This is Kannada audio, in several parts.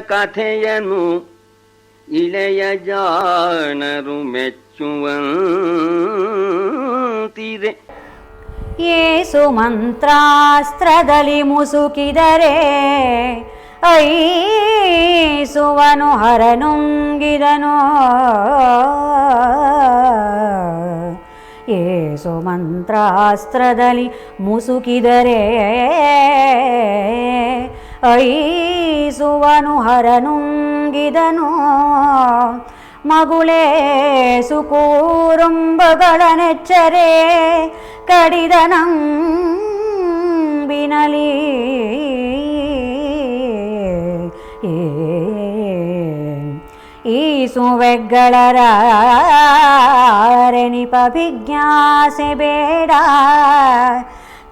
ಕಥೆಯನು ಇಳೆಯ ಜಾಣರು ಮೆಚ್ಚುವಂತಿದೆ ಏಸು ಮಂತ್ರಾಸ್ತ್ರದಲ್ಲಿ ಮುಸುಕಿದರೆ ಐಸುವನು ಹರನುಂಗಿದನು. ಏಸು ಮಂತ್ರಾಸ್ತ್ರದಲ್ಲಿ ಮುಸುಕಿದರೆ ಐಸುವನು ಹರನುಂಗಿದನು. ಮಗುಳೇ ಸುಕೂರುಂಬಗಳ ನೆಚ್ಚರೆ ಕಡಿದನಂಬಿನಲಿ. ನಂಬಿನಲಿ ಈ ಸುವೆಗ್ಗಳರ ರೆನಿಪಭಿಜ್ಞಾಸೆ ಬೇಡ.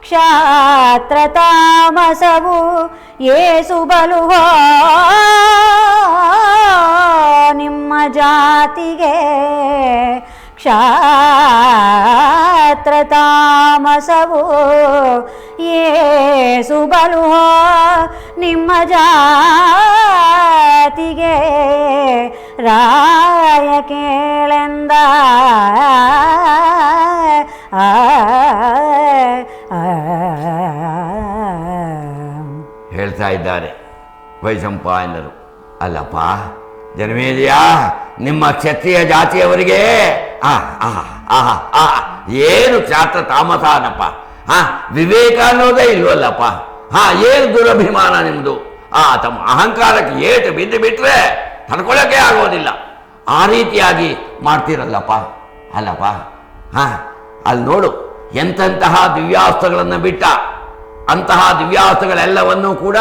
ಕ್ಷಾತ್ರ ತಾಮಸವು ಏಸು ಬಲುವೋ ನಿಮ್ಮ ಜಾತಿಗೆ. ಕ್ಷಾತ್ರ ತಾಮಸವು ಏಸು ಬಲುವೋ ನಿಮ್ಮ ಜಾತಿಗೆ. ರಾಯ ಕೇಳೆಂದ. ಆ, ಹೇಳ್ತಾ ಇದ್ದಾರೆ ವೈಶಂಪಾಯನರು ಅಲ್ಲಪ್ಪ ಜನಮೇಜಯ ನಿಮ್ಮ ಕ್ಷತ್ರಿಯ ಜಾತಿಯವರಿಗೆ ಏನು ಕ್ಷಾತ್ರ ತಾಮಸಾನಪ್ಪ ಹಾ ವಿವೇಕ ಅನ್ನೋದೇ ಇಲ್ವಲ್ಲಪ್ಪ? ಹಾ ಏನು ದುರಭಿಮಾನ ನಿಮ್ಮದು ಆ, ತಮ್ಮ ಅಹಂಕಾರಕ್ಕೆ ಏಟು ಬಿದ್ದು ಬಿಟ್ಟರೆ ತಡ್ಕೊಳ್ಳೋಕೆ ಆಗೋದಿಲ್ಲ. ಆ ರೀತಿಯಾಗಿ ಮಾಡ್ತೀರಲ್ಲಪ್ಪ? ಅಲ್ಲಪ್ಪ ಹಾ ಅಲ್ಲಿ ನೋಡು ಎಂತೆಂತಹ ದಿವ್ಯಾಸ್ತ್ರಗಳನ್ನು ಬಿಟ್ಟ ಅಂತಹ ದಿವ್ಯಾಸ್ತ್ರಗಳೆಲ್ಲವನ್ನೂ ಕೂಡ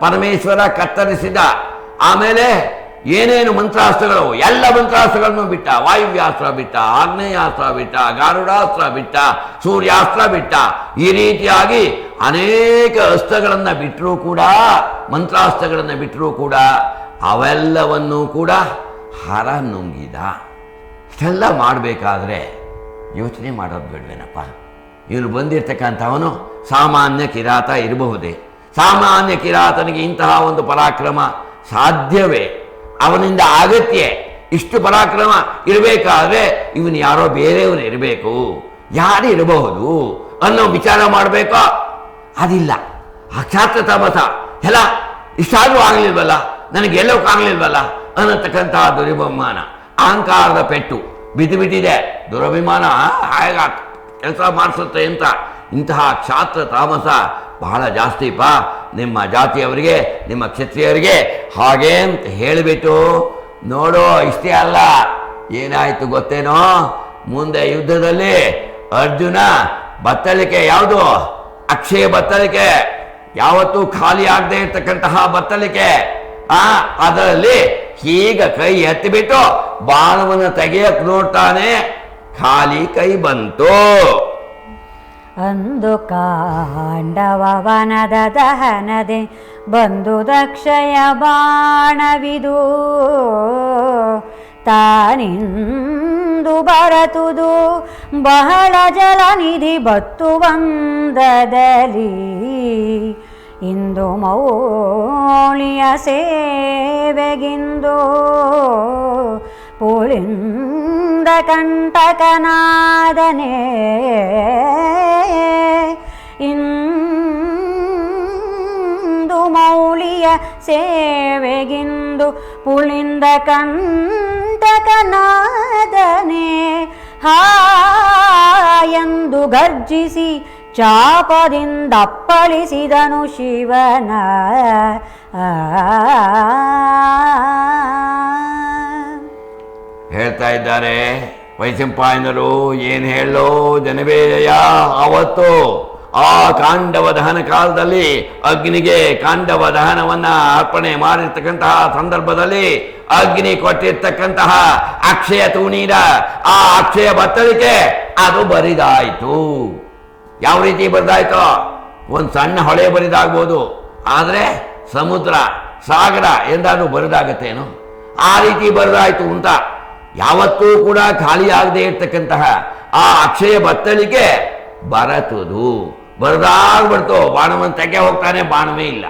ಪರಮೇಶ್ವರ ಕತ್ತರಿಸಿದ. ಆಮೇಲೆ ಏನೇನು ಮಂತ್ರಾಸ್ತ್ರಗಳು? ಎಲ್ಲ ಮಂತ್ರಾಸ್ತ್ರಗಳನ್ನು ಬಿಟ್ಟ. ವಾಯುವ್ಯಾಸ್ತ್ರ ಬಿಟ್ಟ, ಆಗ್ನೇಯಾಸ್ತ್ರ ಬಿಟ್ಟ, ಗಾರುಡಾಸ್ತ್ರ ಬಿಟ್ಟ, ಸೂರ್ಯಾಸ್ತ್ರ ಬಿಟ್ಟ. ಈ ರೀತಿಯಾಗಿ ಅನೇಕ ಅಸ್ತ್ರಗಳನ್ನು ಬಿಟ್ಟರೂ ಕೂಡ, ಮಂತ್ರಾಸ್ತ್ರಗಳನ್ನು ಬಿಟ್ಟರೂ ಕೂಡ ಅವೆಲ್ಲವನ್ನೂ ಕೂಡ ಹರ ನುಂಗಿದ. ಇಷ್ಟೆಲ್ಲ ಮಾಡಬೇಕಾದ್ರೆ ಯೋಚನೆ ಮಾಡೋದು ಬೇಡವೇನಪ್ಪ? ಇವನು ಬಂದಿರ್ತಕ್ಕಂಥವನು ಸಾಮಾನ್ಯ ಕಿರಾತ ಇರಬಹುದೇ? ಸಾಮಾನ್ಯ ಕಿರಾತನಿಗೆ ಇಂತಹ ಒಂದು ಪರಾಕ್ರಮ ಸಾಧ್ಯವೇ? ಅವನಿಂದ ಅಗತ್ಯ ಇಷ್ಟು ಪರಾಕ್ರಮ ಇರಬೇಕಾದ್ರೆ ಇವನು ಯಾರೋ ಬೇರೆಯವನು ಇರಬೇಕು. ಯಾರು ಇರಬಹುದು ಅನ್ನೋ ವಿಚಾರ ಮಾಡಬೇಕೋ? ಅದಿಲ್ಲ. ಅಕ್ಷಾತ್ರ ತಮಸ ಎಲ್ಲ ಇಷ್ಟಾದರೂ ಆಗಲಿಲ್ವಲ್ಲ? ನನಗೆ ಎಲ್ಲೋಕ್ಕಾಗ್ಲಿಲ್ವಲ್ಲ ಅನ್ನತಕ್ಕಂತಹ ದುರಭಿಮಾನ ಅಹಂಕಾರದ ಪೆಟ್ಟು. ಬಿದ್ದು ಬಿದ್ದಿದೆ. ದುರಭಿಮಾನ. ಹಾಗ ಕೆಲಸ ಮಾಡಿಸುತ್ತೆ ಅಂತ ಇಂತಹ ಕ್ಷಾತ್ರ ತಾಮಸ ಬಹಳ ಜಾಸ್ತಿ ಪಾ ನಿಮ್ಮ ಜಾತಿಯವರಿಗೆ, ನಿಮ್ಮ ಕ್ಷತ್ರಿಯರಿಗೆ ಹಾಗೆ ಅಂತ ಹೇಳಿಬಿಟ್ಟು, ನೋಡೋ, ಇಷ್ಟೇ ಅಲ್ಲ. ಏನಾಯಿತು ಗೊತ್ತೇನೋ? ಮುಂದೆ ಯುದ್ಧದಲ್ಲಿ ಅರ್ಜುನ ಬತ್ತಳಿಕೆ ಯಾವುದು? ಅಕ್ಷಯ ಬತ್ತಳಿಕೆ ಯಾವತ್ತೂ ಖಾಲಿ ಆಗದೆ ಇರ್ತಕ್ಕಂತಹ ಬತ್ತಳಿಕೆ ಆ, ಅದರಲ್ಲಿ ಹೀಗ ಕೈ ಎತ್ತಿಬಿಟ್ಟು ಬಾಣವನ್ನು ತೆಗೆಯಕ್ ನೋಡ್ತಾನೆ. ಖಾಲಿ ಕೈ ಬಂತು. ಅಂದು ಕಾಂಡವನದ ದಹನದೆ, ಬಂದು ದಕ್ಷಯ ಬಾಣವಿದು. ತಾನಿಂದು ಬರತುದು, ಬಹಳ ಜಲನಿಧಿ ಬತ್ತು ಬಂದದಲ್ಲಿ. ಇಂದು ಮೌಳಿಯ ಸೇವೆಗಿಂದು ಪುಳಿಂದ ಕಂಟಕನಾದನೆ. ಇಂದು ಮೌಳಿಯ ಸೇವೆಗಿಂದು ಪುಳಿಂದ ಕಂಟಕನಾದನೆ. ಹಾ ಎಂದು ಗರ್ಜಿಸಿ ಚಾಪದಿಂದ ಅಪ್ಪಳಿಸಿದನು ಶಿವನ. ಆ ಹೇಳ್ತಾ ಇದ್ದಾರೆ. ವೈಶಂಪಾಯನರು ಏನು ಹೇಳೋ ಜನಬೇಜಯ, ಅವತ್ತು ಆ ಕಾಂಡವ ದಹನ ಕಾಲದಲ್ಲಿ ಅಗ್ನಿಗೆ ಕಾಂಡವ ದಹನವನ್ನು ಅರ್ಪಣೆ ಮಾಡಿರ್ತಕ್ಕಂತಹ ಸಂದರ್ಭದಲ್ಲಿ ಅಗ್ನಿ ಕೊಟ್ಟಿರ್ತಕ್ಕಂತಹ ಅಕ್ಷಯ ತೂಣೀರ ಆ ಅಕ್ಷಯ ಬತ್ತಳಿಕೆ ಅದು ಬರಿದಾಯಿತು. ಯಾವ ರೀತಿ ಬರಿದಾಯಿತು? ಒಂದು ಸಣ್ಣ ಹೊಳೆ ಬರಿದಾಗ್ಬೋದು. ಆದರೆ ಸಮುದ್ರ, ಸಾಗರ ಎಂದಾದರೂ ಬರಿದಾಗತ್ತೇನು? ಆ ರೀತಿ ಬರಿದಾಯ್ತು ಅಂತ ಯಾವತ್ತೂ ಕೂಡ ಖಾಲಿ ಆಗದೆ ಇರ್ತಕ್ಕಂತಹ ಆ ಅಕ್ಷಯ ಬತ್ತಳಿಕೆ ಬರತುದು. ಬರದಾಗ್ಬಿಡ್ತು. ಬಾಣವನ್ನು ತೆಗೆ ಹೋಗ್ತಾನೆ, ಬಾಣವೇ ಇಲ್ಲ.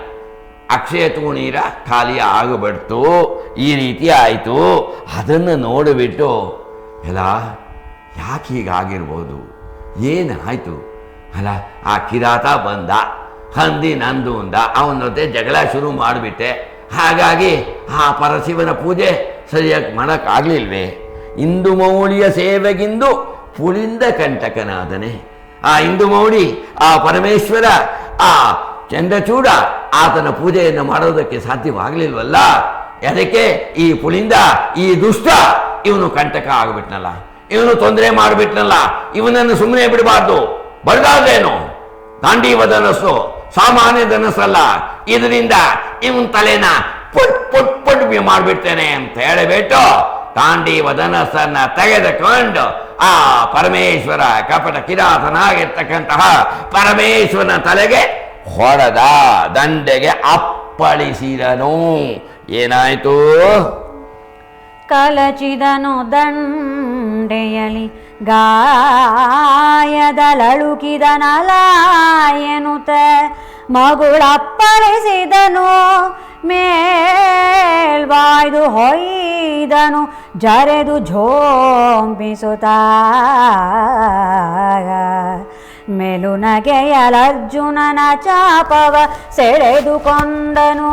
ಅಕ್ಷಯ ತೂಣೀರ ಖಾಲಿ ಆಗಿಬಿಡ್ತು. ಈ ರೀತಿ ಆಯಿತು. ಅದನ್ನು ನೋಡಿಬಿಟ್ಟು ಎಲ್ಲ ಯಾಕೆ ಹೀಗಾಗಿರ್ಬೋದು? ಏನಾಯಿತು ಅಲ್ಲ, ಆ ಕಿರಾತ ಬಂದ. ಹಂದಿ ನಂದು ಅಂದ. ಅವನ ಜೊತೆ ಜಗಳ ಶುರು ಮಾಡಿಬಿಟ್ಟೆ. ಹಾಗಾಗಿ ಆ ಪರಶಿವನ ಪೂಜೆ ಸರಿಯಾಗಿ ಮಾಡೋಕ್ಕಾಗಲಿಲ್ವೇ? ಇಂದು ಮೌಳಿಯ ಸೇವೆಗಿಂದು ಪುಳಿಂದ ಕಂಟಕನಾದನೆ. ಆ ಇಂದು ಮೌಳಿ, ಆ ಪರಮೇಶ್ವರ, ಆ ಚಂದ್ರಚೂಡ ಆತನ ಪೂಜೆಯನ್ನು ಮಾಡೋದಕ್ಕೆ ಸಾಧ್ಯವಾಗಲಿಲ್ವಲ್ಲ? ಅದಕ್ಕೆ ಈ ಪುಳಿಂದ ಈ ದುಷ್ಟ ಇವನು ಕಂಟಕ ಆಗಿಬಿಟ್ನಲ್ಲ. ಇವನು ತೊಂದರೆ ಮಾಡಿಬಿಟ್ನಲ್ಲ. ಇವನನ್ನು ಸುಮ್ಮನೆ ಬಿಡಬಾರ್ದು. ಬಡದಾದ್ರೇನು? ದಾಂಡೀವ ಧನಸ್ಸು, ಸಾಮಾನ್ಯ ಧನಸ್ಸಲ್ಲ. ಇದರಿಂದ ಇವನ್ ತಲೆನ ಪುಟ್ ಪುಟ್ ಪುಟ್ ಮಾಡಿಬಿಡ್ತೇನೆ ಅಂತ ಹೇಳಿಬಿಟ್ಟು ತಾಂಡಿ ಧನಸ್ಸನ್ನ ತೆಗೆದುಕೊಂಡು ಆ ಪರಮೇಶ್ವರ ಕಪಟ ಕಿರಾತನಾಗಿರ್ತಕ್ಕಂತಹ ಪರಮೇಶ್ವರನ ತಲೆಗೆ ಹೊಡೆದ ದಂಡೆಗೆ ಅಪ್ಪಳಿಸಿದನು. ಏನಾಯಿತು? ಕಲಚಿದನು ದಂಡೆಯಲಿ, ಗಾಯದಲಳುಕಿದನಲಾಯನುತ, ಮಗುಳಪ್ಪಳಿಸಿದನು ಮೇಲ್ವಾಯ್ದು ಹೊಯ್ದನು ಜರೆದು ಝೋಂಬಿಸುತ್ತ ಮೆಲುನಗೆಯಲರ್ಜುನನ ಚಾಪವ ಸೆಳೆದುಕೊಂಡನು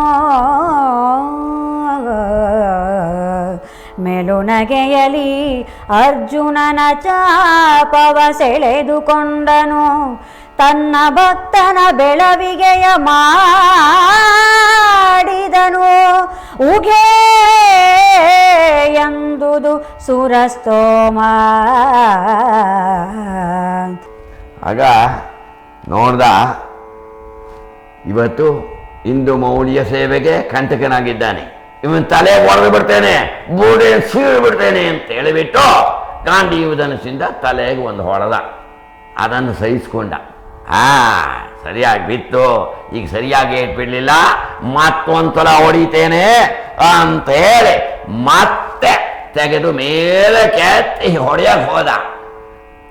ಮೆಲುನಗೆಯಲಿ ಅರ್ಜುನನ ಚಾಪವ ಸೆಳೆದುಕೊಂಡನು ತನ್ನ ಭಕ್ತನ ಬೆಳವಿಗೆಯ ಮಾಡಿದನು. ಉಗೆ ಎಂದುದು ಸುರಸ್ತೋಮ. ಆಗ ನೋಡ್ದ, ಇವತ್ತು ಇಂದು ಮೌಲ್ಯ ಸೇವೆಗೆ ಕಂಟಕನಾಗಿದ್ದಾನೆ. ಇವನ್ ತಲೆ ಒಡೆದು ಬಿಡ್ತೇನೆ ಬೂಡೆ ಸೀಳು ಬಿಡ್ತೇನೆ ಅಂತ ಹೇಳಿಬಿಟ್ಟು ಗಾಂಧಿ ಯುವಧನಸಿಂದ ತಲೆಗೆ ಒಂದು ಹೊಡೆದ. ಅದನ್ನು ಸಹಿಸ್ಕೊಂಡ. ಆ, ಸರಿಯಾಗಿ ಬಿತ್ತು. ಈಗ ಸರಿಯಾಗಿ ಇಟ್ಬಿಡ್ಲಿಲ್ಲ. ಮತ್ತೊಂದ್ಸಲ ಹೊಡಿತೇನೆ ಅಂತ ಹೇಳಿ ಮತ್ತೆ ತೆಗೆದು ಮೇಲೆ ಕೆತ್ತಿ ಹೊಡೆಯಕ್ಕೆ ಹೋದ.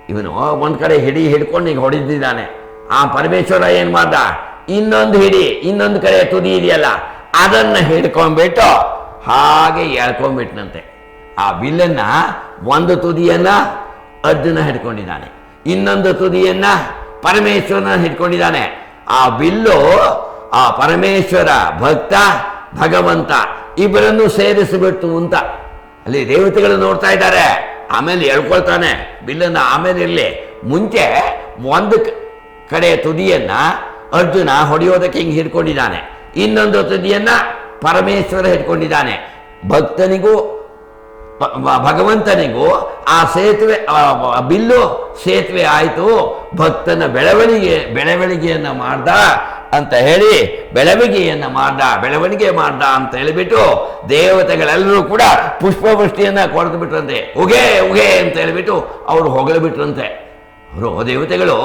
ಇವನು ಒಂದ್ ಕಡೆ ಹಿಡಿ ಹಿಡ್ಕೊಂಡು ಈಗ ಹೊಡೆದಿದ್ದಾನೆ ಆ ಪರಮೇಶ್ವರ ಏನು ಮಾಡ್ದ? ಇನ್ನೊಂದು ಹಿಡಿ, ಇನ್ನೊಂದು ಕಡೆ ತುದಿ ಇದೆಯಲ್ಲ, ಅದನ್ನ ಹಿಡ್ಕೊಂಡ್ಬಿಟ್ಟು ಹಾಗೆ ಎಳ್ಕೊಂಡ್ಬಿಟ್ನಂತೆ. ಆ ಬಿಲ್ಲನ್ನ ಒಂದು ತುದಿಯನ್ನ ಅದನ್ನ ಹಿಡ್ಕೊಂಡಿದ್ದಾನೆ. ಇನ್ನೊಂದು ತುದಿಯನ್ನ ಪರಮೇಶ್ವರನ ಹಿಡ್ಕೊಂಡಿದ್ದಾನೆ. ಆ ಬಿಲ್ಲು, ಆ ಪರಮೇಶ್ವರ ಭಕ್ತ, ಭಗವಂತ ಇಬ್ಬರನ್ನು ಸೇರಿಸಿಬಿಟ್ಟು ಅಂತ. ಅಲ್ಲಿ ದೇವತೆಗಳು ನೋಡ್ತಾ ಇದ್ದಾರೆ. ಆಮೇಲೆ ಹೇಳ್ಕೊಳ್ತಾನೆ, ಬಿಲ್ಲನ್ನು ಆಮೇಲೆ ಇರಲಿ. ಮುಂಚೆ ಒಂದು ಕಡೆ ತುದಿಯನ್ನ ಅರ್ಜುನ ಹೊಡೆಯೋದಕ್ಕೆ ಹಿಂಗೆ ಹಿಡ್ಕೊಂಡಿದ್ದಾನೆ. ಇನ್ನೊಂದು ತುದಿಯನ್ನ ಪರಮೇಶ್ವರ ಹಿಡ್ಕೊಂಡಿದ್ದಾನೆ. ಭಕ್ತನಿಗೂ ಭಗವಂತನಿಗೂ ಆ ಸೇತುವೆ ಬಿಲ್ಲು ಸೇತುವೆ ಆಯಿತು. ಭಕ್ತನ ಬೆಳವಣಿಗೆ, ಬೆಳವಣಿಗೆಯನ್ನು ಮಾಡ್ದ ಅಂತ ಹೇಳಿ, ಬೆಳವಣಿಗೆಯನ್ನ ಮಾಡ್ದ, ಬೆಳವಣಿಗೆ ಮಾಡ್ದ ಅಂತ ಹೇಳಿಬಿಟ್ಟು ದೇವತೆಗಳೆಲ್ಲರೂ ಕೂಡ ಪುಷ್ಪವೃಷ್ಟಿಯನ್ನು ಕೊಡ್ದು ಬಿಟ್ರಂತೆ. ಉಗೆ ಉಗೆ ಅಂತ ಹೇಳಿಬಿಟ್ಟು ಅವರು ಹೊಗಳಿಬಿಟ್ರಂತೆ ಅವರು ದೇವತೆಗಳು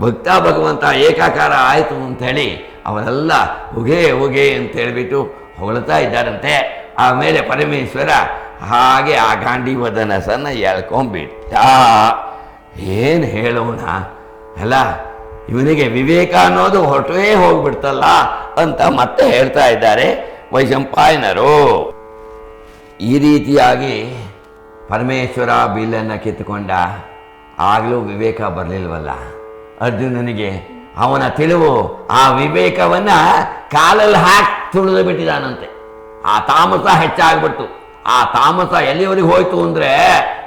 ಭಕ್ತ ಭಗವಂತ ಏಕಾಕಾರ ಆಯಿತು ಅಂತ ಹೇಳಿ ಅವರೆಲ್ಲ ಉಗೆ ಉಗೆ ಅಂತ ಹೇಳಿಬಿಟ್ಟು ಹೊಗಳ್ತಾ ಇದ್ದಾರಂತೆ. ಆಮೇಲೆ ಪರಮೇಶ್ವರ ಹಾಗೆ ಆ ಗಾಂಡೀವದನಸನ್ನ ಹೇಳ್ಕೊಂಬಿಟ್ಟ ಏನು ಹೇಳೋಣ? ಅಲ್ಲ, ಇವನಿಗೆ ವಿವೇಕ ಅನ್ನೋದು ಹೊರಟೇ ಹೋಗ್ಬಿಡ್ತಲ್ಲ ಅಂತ ಮತ್ತೆ ಹೇಳ್ತಾ ಇದ್ದಾರೆ ವೈಶಂಪಾಯನರು. ಈ ರೀತಿಯಾಗಿ ಪರಮೇಶ್ವರ ಬಿಲ್ಲನ್ನು ಕಿತ್ತುಕೊಂಡ ಆಗಲೂ ವಿವೇಕ ಬರಲಿಲ್ವಲ್ಲ? ಅರ್ಜುನನಿಗೆ ಅವನ ತಿಳಿವು, ಆ ವಿವೇಕವನ್ನು ಕಾಲಲ್ಲಿ ಹಾಕಿ ತುಳಿದು ಬಿಟ್ಟಿದ್ದಾನಂತೆ ಆ ತಾಮಸ ಹೆಚ್ಚಾಗ್ಬಿಡ್ತು. ಆ ತಾಮಸ ಎಲ್ಲಿವರೆಗೆ ಹೋಯಿತು ಅಂದ್ರೆ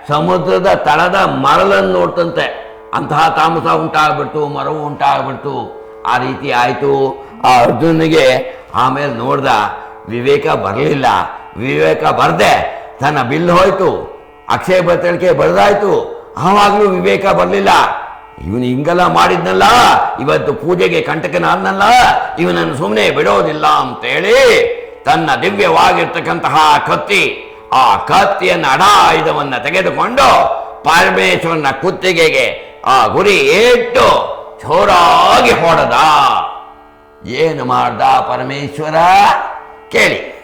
ಸಮುದ್ರದ ತಳದ ಮರಳನ್ನು ನೋಡ್ತಂತೆ. ಅಂತಹ ತಾಮಸ ಉಂಟಾಗ್ಬಿಡ್ತು, ಮರವು ಉಂಟಾಗ್ಬಿಡ್ತು. ಆ ರೀತಿ ಆಯಿತು. ಆ ಅರ್ಜುನಿಗೆ ಆಮೇಲೆ ನೋಡ್ದ, ವಿವೇಕ ಬರಲಿಲ್ಲ. ವಿವೇಕ ಬರ್ದೆ, ತನ್ನ ಬಿಲ್ ಹೋಯಿತು. ಅಕ್ಷಯ ಬತ್ತಳಿಕೆ ಬರೆದಾಯ್ತು. ಆವಾಗಲೂ ವಿವೇಕ ಬರಲಿಲ್ಲ. ಇವನು ಹಿಂಗೆಲ್ಲ ಮಾಡಿದ್ನಲ್ಲ, ಇವತ್ತು ಪೂಜೆಗೆ ಕಂಟಕನಾದ್ನಲ್ಲ ಇವನನ್ನು ಸುಮ್ಮನೆ ಬಿಡೋದಿಲ್ಲ ಅಂತೇಳಿ ತನ್ನ ದಿವ್ಯವಾಗಿರ್ತಕ್ಕಂತಹ ಕತ್ತಿ ಆ ಕತ್ತಿಯನ್ನ ಅಡಾಯುಧವನ್ನ ತೆಗೆದುಕೊಂಡು ಪರಮೇಶ್ವರನ ಕುತ್ತಿಗೆಗೆ ಆ ಗುರಿ ಇಟ್ಟು ಜೋರಾಗಿ ಹೊಡೆದ. ಏನು ಮಾಡ್ದ ಪರಮೇಶ್ವರ? ಕೇಳಿ.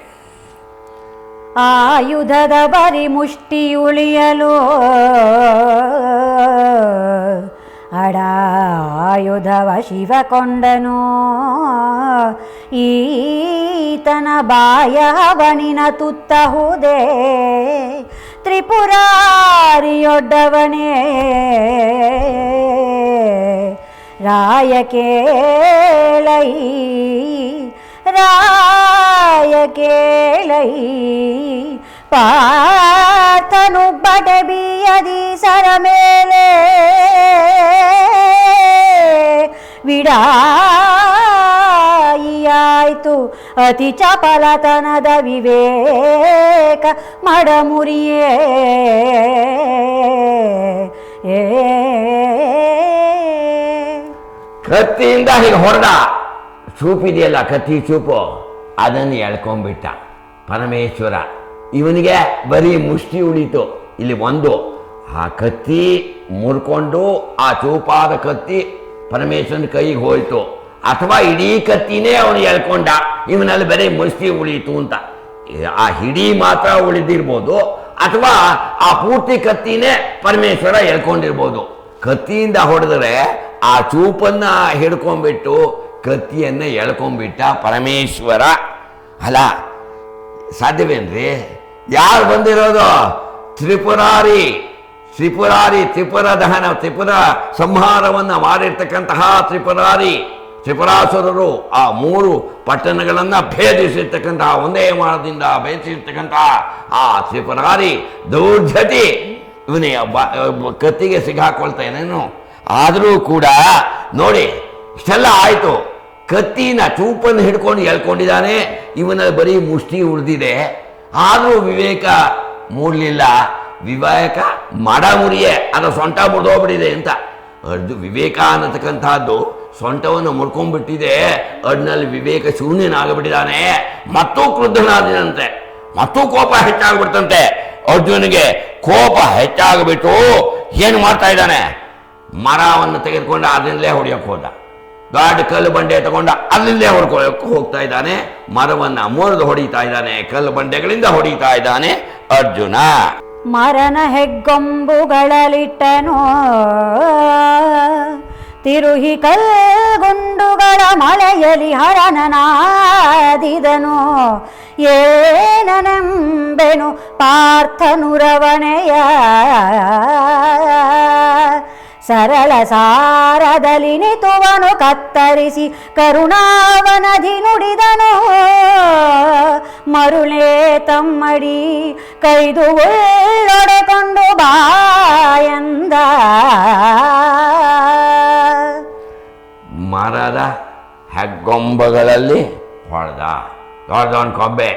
ಆಯುಧದ ಬರಿ ಮುಷ್ಟಿಯುಳಿಯಲು ಅಡಾಯುಧವ ಶಿವ ಕೊಂಡನು ಈತನ ಬಾಯ ಬಣಿನ ತುತ್ತಹುದೇ ತ್ರಿಪುರಾರಿಯೊಡ್ಡವನೇ ರಾಯ ಕೇಳೈ ರಾಯ ಕೇಳೈ ಪಾರ್ಥನು ಬಡೆ ಬಿಯದಿ ಸರ ಮೇಲೆ ವಿಡಾಯಿಯಾಯ್ತು. ಅತಿ ಚಪಲತನದ ವಿವೇಕ ಮಡಮುರಿಯೇ. ಕತ್ತಿಯಿಂದ ಹೀಗೆ ಹೊಡೆದ ಚೂಪಿದೆಯಲ್ಲ ಕತ್ತಿ ಚೂಪು? ಅದನ್ನು ಎಳ್ಕೊಂಡ್ಬಿಟ್ಟ. ಪರಮೇಶ್ವರ. ಇವನಿಗೆ ಬರೀ ಮುಷ್ಟಿ ಉಳಿತು. ಇಲ್ಲಿ ಒಂದು, ಆ ಕತ್ತಿ ಮುರ್ಕೊಂಡು ಆ ಚೂಪಾದ ಕತ್ತಿ ಪರಮೇಶ್ವರನ ಕೈಗೆ ಹೋಯ್ತು. ಅಥವಾ ಇಡೀ ಕತ್ತಿನೇ ಅವನು ಎಳ್ಕೊಂಡ, ಇವನಲ್ಲಿ ಬರೀ ಮುಷ್ಟಿ ಉಳೀತು ಅಂತ. ಆ ಹಿಡಿ ಮಾತ್ರ ಉಳಿದಿರ್ಬೋದು, ಅಥವಾ ಆ ಪೂರ್ತಿ ಕತ್ತಿನೇ ಪರಮೇಶ್ವರ ಎಳ್ಕೊಂಡಿರ್ಬೋದು. ಕತ್ತಿಯಿಂದ ಹೊಡೆದ್ರೆ ಆ ಚೂಪನ್ನ ಹಿಡ್ಕೊಂಡ್ಬಿಟ್ಟು ಕತ್ತಿಯನ್ನ ಎಳ್ಕೊಂಡ್ಬಿಟ್ಟ ಪರಮೇಶ್ವರ. ಅಲ್ಲ ಸಾಧ್ಯವೇನ್ರಿ? ಯಾರು ಬಂದಿರೋದು? ತ್ರಿಪುರಾರಿ. ತ್ರಿಪುರಾರಿ, ತ್ರಿಪುರ ದಹನ, ತ್ರಿಪುರ ಸಂಹಾರವನ್ನು ಮಾಡಿರ್ತಕ್ಕಂತಹ ತ್ರಿಪುರಾರಿ, ತ್ರಿಪುರಾಸುರರು ಆ ಮೂರು ಪಟ್ಟಣಗಳನ್ನು ಭೇದಿಸಿರ್ತಕ್ಕಂತಹ, ಒಂದೇ ಮಾನದಿಂದ ಭೇದಿಸಿರ್ತಕ್ಕಂತಹ ಆ ತ್ರಿಪುರಾರಿ ದೌರ್ಜತಿ ಇವನೇ ಕತ್ತಿಗೆ ಸಿಗಾಕೊಳ್ತಾ ಏನೇನು ಆದರೂ ಕೂಡ ನೋಡಿ, ಇಷ್ಟೆಲ್ಲ ಆಯ್ತು. ಕತ್ತಿನ ಚೂಪನ್ನು ಹಿಡ್ಕೊಂಡು ಎಳ್ಕೊಂಡಿದ್ದಾನೆ. ಇವನ ಬರೀ ಮುಷ್ಟಿ ಉಳಿದಿದೆ. ಆದರೂ ವಿವೇಕ ಮೂಡಲಿಲ್ಲ. ವಿವೇಕ ಮಾಡ ಮುರಿಯೇ ಅದು ಸೊಂಟ ಮುರಿದೋಗ್ಬಿಟ್ಟಿದೆ ಅಂತ. ಅರ್ಜು ವಿವೇಕ ಅನ್ನತಕ್ಕಂಥದ್ದು ಸೊಂಟವನ್ನು ಮುಡ್ಕೊಂಡ್ಬಿಟ್ಟಿದೆ ಅಡ್ನಲ್ಲಿ ವಿವೇಕ ಶೂನ್ಯನಾಗಬಿಟ್ಟಿದ್ದಾನೆ. ಮತ್ತೂ ಕ್ರುದ್ಧನಾದಿನಂತೆ. ಮತ್ತೂ ಕೋಪ ಹೆಚ್ಚಾಗ್ಬಿಡ್ತಂತೆ. ಅರ್ಜುನಿಗೆ ಕೋಪ ಹೆಚ್ಚಾಗ್ಬಿಟ್ಟು ಏನು ಮಾಡ್ತಾ ಇದ್ದಾನೆ? ಮರವನ್ನು ತೆಗೆದುಕೊಂಡು ಅದರಿಂದಲೇ ಹೊಡೆಯೋಕೆ ಹೋದ. ದೊಡ್ಡ ಕಲ್ಲು ಬಂಡೆ ತಗೊಂಡ ಅಲ್ಲಿಂದೇ ಹೊಡ್ಕೊಳ್ಳೋಕೆ ಹೋಗ್ತಾ ಇದ್ದಾನೆ. ಮರವನ್ನ ಮುರಿದು ಹೊಡಿತಾ ಇದ್ದಾನೆ. ಕಲ್ಲು ಬಂಡೆಗಳಿಂದ ಹೊಡಿತಾ ಇದ್ದಾನೆ ಅರ್ಜುನ. ಮರನ ಹೆಗ್ಗೊಂಬುಗಳಲಿಟ್ಟನು ತಿರುಹಿ ಕಲ್ಗುಂಡುಗಳ ಮಳೆಯಲಿ ಹರನನಾದಿದನು ಏನನೆಂಬೆನು ಪಾರ್ಥನುರವಣೆಯ ಸರಳ ಸಾರದಲ್ಲಿ ನಿತುವನು ಕತ್ತರಿಸಿ ಕರುಣಾವನದಿ ನುಡಿದನು. ಮರುಳೇ ತಮ್ಮಡಿ ಕೈದು ಒಳ್ಳೊಡೆಕೊಂಡು ಬಾಯಂದ ಮರದ ಹೆಗ್ಗೊಂಬಗಳಲ್ಲಿ ಹೊಡೆದ. ದೊಡ್ಡವನ್ ಕೊಂಬೆ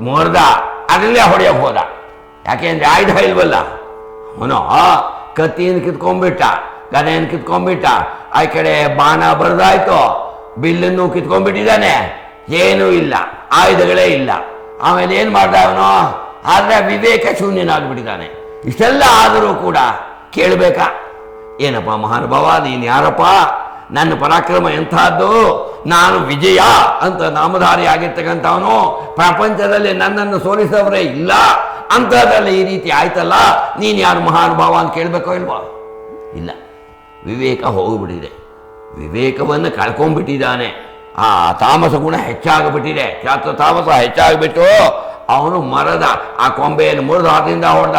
ಮುರಿದ, ಅದರಲ್ಲೇ ಹೊಡೆಯೋಕೆ ಹೋದ. ಯಾಕೆಂದ್ರೆ ಆಯ್ದ ಇಲ್ವಲ್ಲ? ಅವನು ಕತ್ತಿಯನ್ನು ಕಿತ್ಕೊಂಡ್ಬಿಟ್ಟ, ಗದೆಯನ್ನು ಕಿತ್ಕೊಂಡ್ಬಿಟ್ಟ. ಆ ಕಡೆ ಬಾಣ ಬರೆದಾಯ್ತು, ಬಿಲ್ಲನ್ನು ಕಿತ್ಕೊಂಡ್ಬಿಟ್ಟಿದ್ದಾನೆ. ಏನೂ ಇಲ್ಲ, ಆಯುಧಗಳೇ ಇಲ್ಲ. ಆಮೇಲೆ ಏನು ಮಾಡ್ದ ಅವನು? ಆದ್ರೆ ವಿವೇಕ ಶೂನ್ಯನಾಗ್ಬಿಟ್ಟಿದ್ದಾನೆ. ಇಷ್ಟೆಲ್ಲ ಆದರೂ ಕೂಡ ಕೇಳಬೇಕಾ? ಏನಪ್ಪ, ಮಹಾನುಭಾವ, ನೀನು ಯಾರಪ್ಪ? ನನ್ನ ಪರಾಕ್ರಮ ಎಂಥದ್ದು? ನಾನು ವಿಜಯ ಅಂತ ನಾಮಧಾರಿ ಆಗಿರ್ತಕ್ಕಂಥವನು ಪ್ರಪಂಚದಲ್ಲಿ ನನ್ನನ್ನು ಸೋಲಿಸವರೇ ಇಲ್ಲ. ಅಂಥದ್ರಲ್ಲಿ ಈ ರೀತಿ ಆಯ್ತಲ್ಲ, ನೀನು ಯಾರು ಮಹಾನುಭಾವ ಅಂತ ಕೇಳಬೇಕೋ ಇಲ್ವಾ? ಇಲ್ಲ. ವಿವೇಕ ಹೋಗಿಬಿಟ್ಟಿದೆ. ವಿವೇಕವನ್ನು ಕಳ್ಕೊಂಡ್ಬಿಟ್ಟಿದ್ದಾನೆ. ಆ ತಾಮಸ ಗುಣ ಹೆಚ್ಚಾಗಿಬಿಟ್ಟಿದೆ. ಖ್ಯಾತ ತಾಮಸ ಹೆಚ್ಚಾಗಿಬಿಟ್ಟು ಅವನು ಮರದ ಆ ಕೊಂಬೆಯನ್ನು ಮುರಿದು ಅದರಿಂದ ಹೊಡೆದ.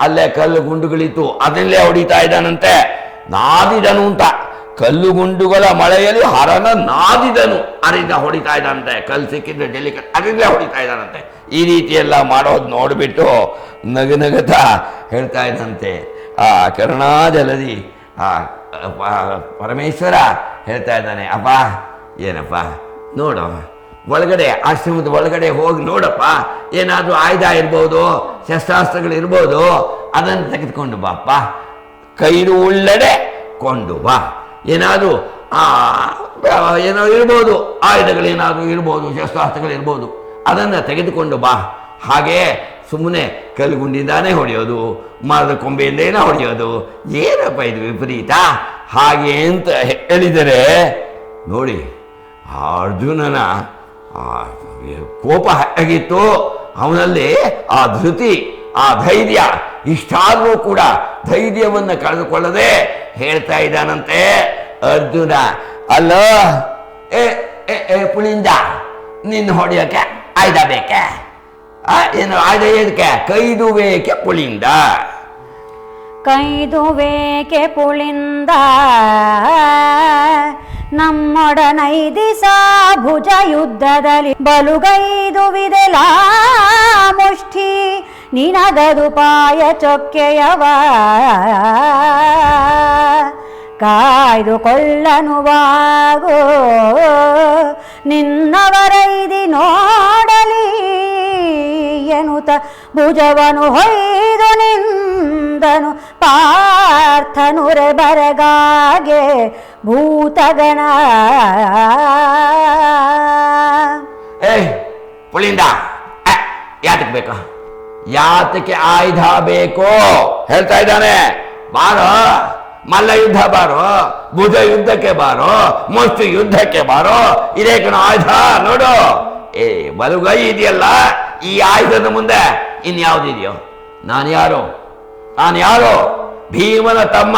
ಅಲ್ಲೇ ಕಲ್ಲು ಗುಂಡುಗಳಿತ್ತು. ಅದನ್ನೇ ಹೊಡಿತಾ ಇದ್ದಾನಂತೆ. ನಾದಿದನು ಅಂತ. ಕಲ್ಲು ಗುಂಡುಗಳ ಮಳೆಯಲ್ಲಿ ಹರನ ನಾದಿದನು. ಅದರಿಂದ ಹೊಡಿತಾ ಇದ್ದಾನಂತೆ. ಕಲ್ಲು ಸಿಕ್ಕಿದ್ರೆ ಡೆಲಿಕ ಅದರಿಂದಲೇ ಹೊಡಿತಾ ಇದ್ದಾನಂತೆ. ಈ ರೀತಿಯೆಲ್ಲ ಮಾಡೋದು ನೋಡಿಬಿಟ್ಟು ನಗು ನಗುತ್ತಾ ಹೇಳ್ತಾ ಇದ್ದಂತೆ. ಆ ಕರುಣಾಜಲದಿ, ಆ ಪರಮೇಶ್ವರ ಹೇಳ್ತಾ ಇದ್ದಾನೆ, ಅಪ್ಪ, ಏನಪ್ಪ? ನೋಡು, ಒಳಗಡೆ, ಆಶ್ರಮದ ಒಳಗಡೆ ಹೋಗಿ ನೋಡಪ್ಪ. ಏನಾದರೂ ಆಯುಧ ಇರ್ಬೋದು, ಶಸ್ತ್ರಾಸ್ತ್ರಗಳು ಇರ್ಬೋದು, ಅದನ್ನು ತೆಗೆದುಕೊಂಡು ಬಾಪ್ಪ ಕೈಲು ಉಳ್ಳಡೆ ಕೊಂಡು ಬಾ. ಏನಾದರೂ ಆ, ಏನೋ ಇರ್ಬೋದು, ಆಯುಧಗಳೇನಾದರೂ ಇರ್ಬೋದು, ಶಸ್ತ್ರಾಸ್ತ್ರಗಳು ಇರ್ಬೋದು. ಅದನ್ನು ತೆಗೆದುಕೊಂಡು ಬಾ. ಹಾಗೆ ಸುಮ್ಮನೆ ಕಲ್ಗುಂಡಿಂದಾನೇ ಹೊಡೆಯೋದು ಮರದ ಕೊಂಬೆಯಿಂದೇನ ಹೊಡೆಯೋದು ಏನಪ್ಪ ಇದು ವಿಪರೀತ? ಹಾಗೆ ಅಂತ ಹೇಳಿದರೆ ನೋಡಿ ಅರ್ಜುನನ ಕೋಪ ಹೇಗಿತ್ತು ಅವನಲ್ಲಿ ಆ ಧೃತಿ ಆ ಧೈರ್ಯ ಇಷ್ಟಾದರೂ ಕೂಡ ಧೈರ್ಯವನ್ನು ಕಳೆದುಕೊಳ್ಳದೆ ಹೇಳ್ತಾ ಇದ್ದಾನಂತೆ ಅರ್ಜುನ. ಅಲ್ಲ ಏ, ಏ ಪುಳಿಂದ ನಿನ್ನ ಹೊಡೆಯೋಕೆ ಆಯ್ದ ಬೇಕೆ ಏನು ಆಯ್ದ ಏದಕ್ಕೆ? ಕೈದುವೇಕೆ ಪುಳಿಂದ. ಕೈದುವೇಕೆ ಪುಳಿಂದ. ಸಾ ಭುಜ ಯುದ್ಧದಲ್ಲಿ ಬಲುಗೈದು ವಿದೆಲ ನಿನಗದು ಪಾಯ ಚೊಕ್ಕೆಯವ. ಕಾಯ್ದುಕೊಳ್ಳನುವಾಗೋ ಭುಜವನು ಹೊಯ್ದು ನಿಂದನು, ಪಾರ್ಥನುರೆ ಬರಗಾಗೆ ಭೂತಗಣ. ಪುಳಿಂದ. ಯಾತಕ್ಕೆ ಬೇಕು? ಯಾತಕ್ಕೆ ಆಯುಧ ಬೇಕು? ಹೇಳ್ತಾ ಇದ್ದಾನೆ. ಬಾರೋ ಮಲ್ಲ ಯುದ್ಧ ಬಾರೋ ಭುಜ ಯುದ್ಧಕ್ಕೆ ಬಾರೋ ಮುಷ್ಟಿ ಯುದ್ಧಕ್ಕೆ ಬಾರೋ, ಇದೇ ಕಣ ಆಯುಧ, ನೋಡು. ಏ ಬಲುಗೈ ಇದೆಯಲ್ಲ, ಈ ಆಯುಧದ ಮುಂದೆ. ಇನ್ಯಾವುದಿದೆಯೋ ನಾನು ಯಾರು? ನಾನು ಯಾರು? ಭೀಮನ ತಮ್ಮ.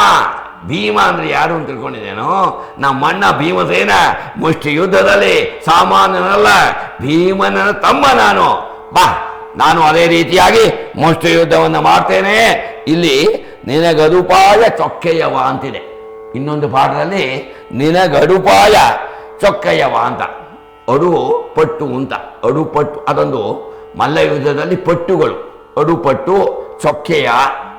ಭೀಮ ಅಂದ್ರೆ ಯಾರು ಅಂತ ತಿಳ್ಕೊಂಡಿದ್ದೇನು? ನಮ್ಮ ಅಣ್ಣ ಭೀಮಸೇನ, ಮುಷ್ಟಿ ಯುದ್ಧದಲ್ಲಿ ಸಾಮಾನ್ಯನಲ್ಲ ಭೀಮನ ತಮ್ಮ ನಾನು. ಬಾ, ನಾನು ಅದೇ ರೀತಿಯಾಗಿ ಮುಷ್ಟಿ ಯುದ್ಧವನ್ನು ಮಾಡ್ತೇನೆ. ಇಲ್ಲಿ ನಿನಗದುಪಾಯ ಚೊಕ್ಕೆಯವ ಅಂತಿದೆ. ಇನ್ನೊಂದು ಪಾಠದಲ್ಲಿ ನಿನಗಡುಪಾಯ ಚೊಕ್ಕಯ್ಯವ ಅಂತ. ಅಡು ಪಟ್ಟು ಅಂತ. ಅಡು ಪಟ್ಟು ಅದೊಂದು ಮಲ್ಲ ಯುದ್ಧದಲ್ಲಿ ಪಟ್ಟುಗಳು ಅಡುಪಟ್ಟು ಚೊಕ್ಕೆಯ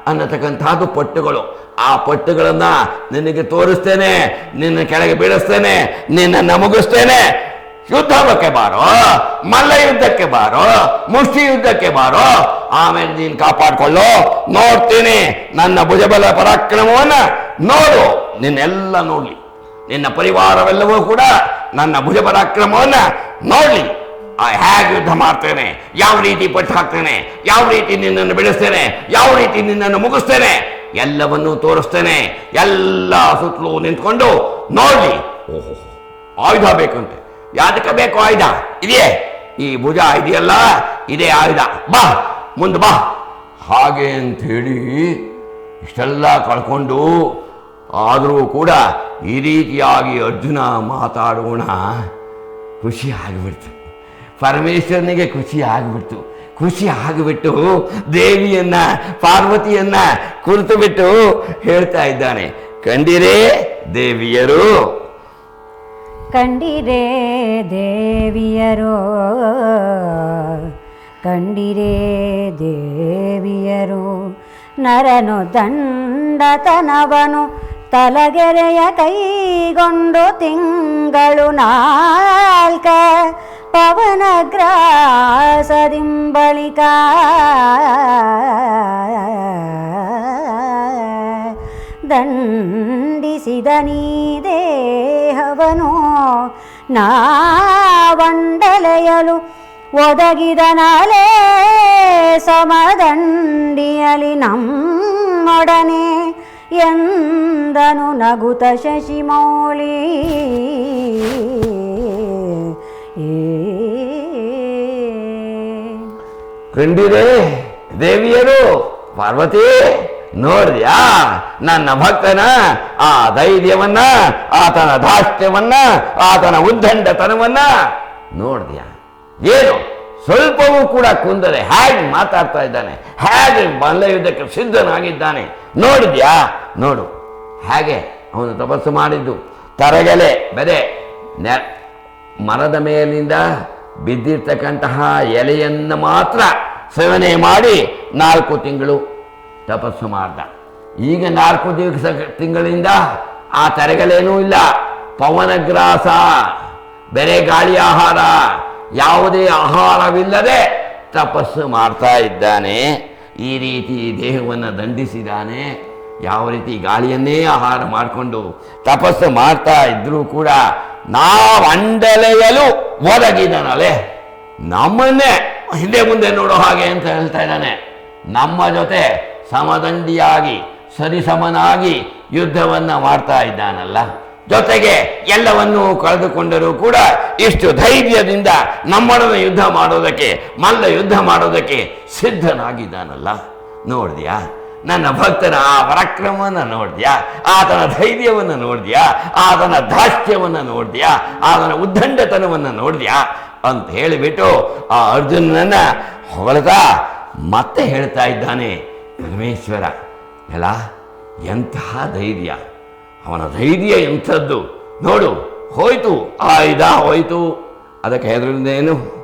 ಅನ್ನತಕ್ಕಂತಹದ್ದು ಪಟ್ಟುಗಳು. ಆ ಪಟ್ಟುಗಳನ್ನು ನಿನಗೆ ತೋರಿಸ್ತೇನೆ, ನಿನ್ನ ಕೆಳಗೆ ಬೀಳಿಸ್ತೇನೆ, ನಿನ್ನ ಮುಗಿಸ್ತೇನೆ ಯುದ್ಧಕ್ಕೆ ಬಾರೋ ಮಲ್ಲ ಯುದ್ಧಕ್ಕೆ ಬಾರೋ ಮುಷ್ಟಿ ಯುದ್ಧಕ್ಕೆ ಬಾರೋ, ಆಮೇಲೆ ನೀನು ಕಾಪಾಡ್ಕೊಳ್ಳೋ. ನೋಡ್ತೀನಿ, ನನ್ನ ಭುಜಬಲ ಪರಾಕ್ರಮವನ್ನ ನೋಡು. ನಿನ್ನೆಲ್ಲ ನೋಡ್ಲಿ. ನಿನ್ನ ಪರಿವಾರವೆಲ್ಲವೂ ಕೂಡ ನನ್ನ ಭುಜ ಪರಾಕ್ರಮವನ್ನ ನೋಡ್ಲಿ. ಹೇಗೆ ಯುದ್ಧ ಮಾಡ್ತೇನೆ? ಯಾವ ರೀತಿ ಪಟ್ಟು ಹಾಕ್ತೇನೆ? ಯಾವ ರೀತಿ ನಿನ್ನನ್ನು ಬೆಳೆಸ್ತೇನೆ? ಯಾವ ರೀತಿ ನಿನ್ನನ್ನು ಮುಗಿಸ್ತೇನೆ? ಎಲ್ಲವನ್ನೂ ತೋರಿಸ್ತೇನೆ. ಎಲ್ಲ ಸುತ್ತಲೂ ನಿಂತ್ಕೊಂಡು ನೋಡಿ. ಓಹೋ, ಆಯುಧ ಬೇಕಂತೆ. ಯಾತಕ್ಕೆ ಬೇಕು ಆಯುಧ? ಇದೆಯೇ? ಈ ಭುಜ ಇದೆಯಲ್ಲ? ಇದೇ ಆಯುಧ. ಬಾ, ಮುಂದೆ ಬಾ. ಹಾಗೆ ಅಂಥೇಳಿ ಇಷ್ಟೆಲ್ಲ ಕಳ್ಕೊಂಡು ಆದರೂ ಕೂಡ ಈ ರೀತಿಯಾಗಿ ಅರ್ಜುನ ಮಾತಾಡೋಣ. ಖುಷಿ ಆಗಿಬಿಡ್ತು ಪರಮೇಶ್ವರನಿಗೆ ಖುಷಿ ಆಗಿಬಿಡ್ತು. ಖುಷಿ ಆಗಿಬಿಟ್ಟು ದೇವಿಯನ್ನ, ಪಾರ್ವತಿಯನ್ನ ಕುರಿತು ಬಿಟ್ಟು ಹೇಳ್ತಾ ಇದ್ದಾನೆ. ಕಂಡಿರೇ ದೇವಿಯರು. ಕಂಡಿರೇ ದೇವಿಯರು. ಕಂಡಿರೇ ದೇವಿಯರು. ನರನು ದಂಡತನವನು ತಲಗೆರೆಯ ಕೈಗೊಂಡು ತಿಂಗಳು ನಾಲ್ಕ. ಪವನಗ್ರಾಸದಿಂಬಳಿಕ. ದಂಡಿಸಿದ ನೀ ದೇಹವನು ನಾವಂಡಲೆಯಲು ಒದಗಿದನಲೇ ಸಮದಂಡಿಯಲಿ ನಮ್ಮೊಡನೆ ಎಂದನು ನಗುತ ಶಶಿಮೌಳಿ. ಕಂಡಿರೇ ದೇವಿಯರು, ಪಾರ್ವತಿ ನೋಡ್ರ್ಯಾ ನನ್ನ ಭಕ್ತನ, ಆ ಧೈರ್ಯವನ್ನ, ಆತನ ಧಾಷ್ಟ್ಯವನ್ನ ಆತನ ಉದ್ದಂಡತನವನ್ನ ನೋಡ್ದ್ಯಾ? ಏನು? ಸ್ವಲ್ಪವೂ ಕೂಡ ಕುಂದರೆ ಹೇಗೆ ಮಾತಾಡ್ತಾ ಇದ್ದಾನೆ. ಹೇಗೆ ಮಲ್ಲ ಯುದ್ಧಕ್ಕೆ ಸಿದ್ಧನಾಗಿದ್ದಾನೆ. ನೋಡಿದ್ಯಾ? ನೋಡು. ಹೇಗೆ ಅವನು ತಪಸ್ಸು ಮಾಡಿದ್ದು. ತರಗೆಲೆ ನೆ ಮರದ ಮೇಲಿಂದ ಬಿದ್ದಿರ್ತಕ್ಕಂತಹ ಎಲೆಯನ್ನು ಮಾತ್ರ ಸೇವನೆ ಮಾಡಿ ನಾಲ್ಕು ತಿಂಗಳು ತಪಸ್ಸು ಮಾಡ್ದ. ಈಗ ನಾಲ್ಕು ದಿವಸ ತಿಂಗಳಿಂದ ಆ ತರಗಲೇನೂ ಇಲ್ಲ. ಪವನಗ್ರಾಸ ಬೆರೆ ಗಾಳಿ ಆಹಾರ, ಯಾವುದೇ ಆಹಾರವಿಲ್ಲದೆ ತಪಸ್ಸು ಮಾಡ್ತಾ ಇದ್ದಾನೆ. ಈ ರೀತಿ ದೇಹವನ್ನು ದಂಡಿಸಿದ್ದಾನೆ ಯಾವ ರೀತಿ ಗಾಳಿಯನ್ನೇ ಆಹಾರ ಮಾಡಿಕೊಂಡು ತಪಸ್ಸು ಮಾಡ್ತಾ ಇದ್ರೂ ಕೂಡ ನಾವು ಅಂಡಲೆಯಲು ಒದಗಿದನಲೆ. ನಮ್ಮನ್ನೇ ಹಿಂದೆ ಮುಂದೆ ನೋಡೋ ಹಾಗೆ ಅಂತ ಹೇಳ್ತಾ ಇದ್ದಾನೆ. ನಮ್ಮ ಜೊತೆ ಸಮದಂಡಿಯಾಗಿ, ಸರಿಸಮನಾಗಿ ಯುದ್ಧವನ್ನು ಮಾಡ್ತಾ ಇದ್ದಾನಲ್ಲ. ಜೊತೆಗೆ ಎಲ್ಲವನ್ನೂ ಕಳೆದುಕೊಂಡರೂ ಕೂಡ ಇಷ್ಟು ಧೈರ್ಯದಿಂದ ನಮ್ಮೊಡನೆ ಯುದ್ಧ ಮಾಡೋದಕ್ಕೆ, ಮಲ್ಲ ಯುದ್ಧ ಮಾಡೋದಕ್ಕೆ ಸಿದ್ಧನಾಗಿದ್ದಾನಲ್ಲ. ನೋಡಿದ್ಯಾ? ನನ್ನ ಭಕ್ತನ ಆ ಪರಾಕ್ರಮವನ್ನು ನೋಡಿದ್ಯಾ? ಆತನ ಧೈರ್ಯವನ್ನು ನೋಡಿದ್ಯಾ? ಆತನ ದಾಸ್ಯವನ್ನು ನೋಡಿದ್ಯಾ? ಆತನ ಉದ್ದಂಡತನವನ್ನು ನೋಡಿದ್ಯಾ? ಅಂತ ಹೇಳಿಬಿಟ್ಟು ಆ ಅರ್ಜುನನನ್ನ ಹೊಗಳ್ತಾ ಮತ್ತೆ ಹೇಳ್ತಾ ಇದ್ದಾನೆ, ಪರಮೇಶ್ವರ, ಎಲ್ಲ ಎಂತಹ ಧೈರ್ಯ? ಅವನ ಧೈರ್ಯ ಎಂಥದ್ದು? ನೋಡು, ಹೋಯ್ತು, ಆಯ್ದ, ಹೋಯ್ತು. ಅದಕ್ಕೆ ಹೆದರಿಂದೇನು